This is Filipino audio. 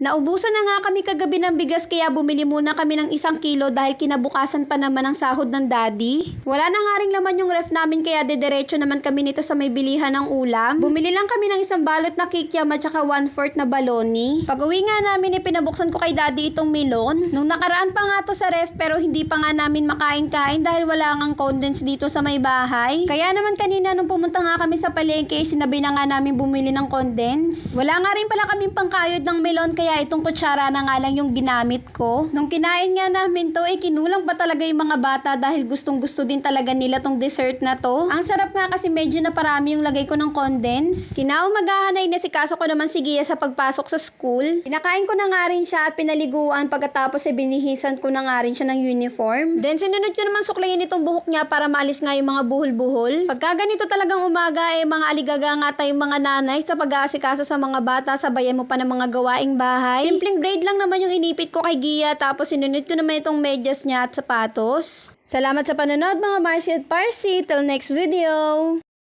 Naubusan na nga kami kagabi ng bigas kaya bumili muna kami ng isang kilo dahil kinabukasan pa naman ang sahod ng daddy. Wala na nga rin laman yung ref namin kaya dediretso naman kami nito sa may bilihan ng ulam. Bumili lang kami ng isang balot na kikiam at saka one-fourth na baloni. Pag uwi nga namin ipinabuksan ko kay daddy itong melon. Nung nakaraan pa nga to sa ref pero hindi pa nga namin makain-kain dahil wala ngang condense dito sa may bahay. Kaya naman kanina nung pumunta nga kami sa palengke sinabi na nga namin bumili ng condense. Wala nga rin pala kaming pangkayod ng melon kaya itong kutsara na nga lang yung ginamit ko. Nung kinain nga namin to, eh kinulang pa talaga yung mga bata dahil gustong gusto din talaga nila tong dessert na to. Ang sarap nga kasi medyo na parami yung lagay ko ng condense. Kinaumagahan na inasikaso ko naman si Gia sa pagpasok sa school. Pinakain ko na nga rin siya at pinaliguan pagkatapos eh binihisan ko na nga rin siya ng uniform. Then sinunod ko naman suklayin itong buhok niya para maalis nga yung mga buhol-buhol. Pagka ganito talagang umaga eh mga aligaga nga tayong mga nanay sa pag-aasikaso sa mga bata sabayan mo pa ng mga gawaing bahay. Simpleng braid lang naman yung inipit ko kay Gia tapos sinunod ko naman itong medyas niya at sapatos. Salamat sa panonood mga Marcy at Parsi. Till next video!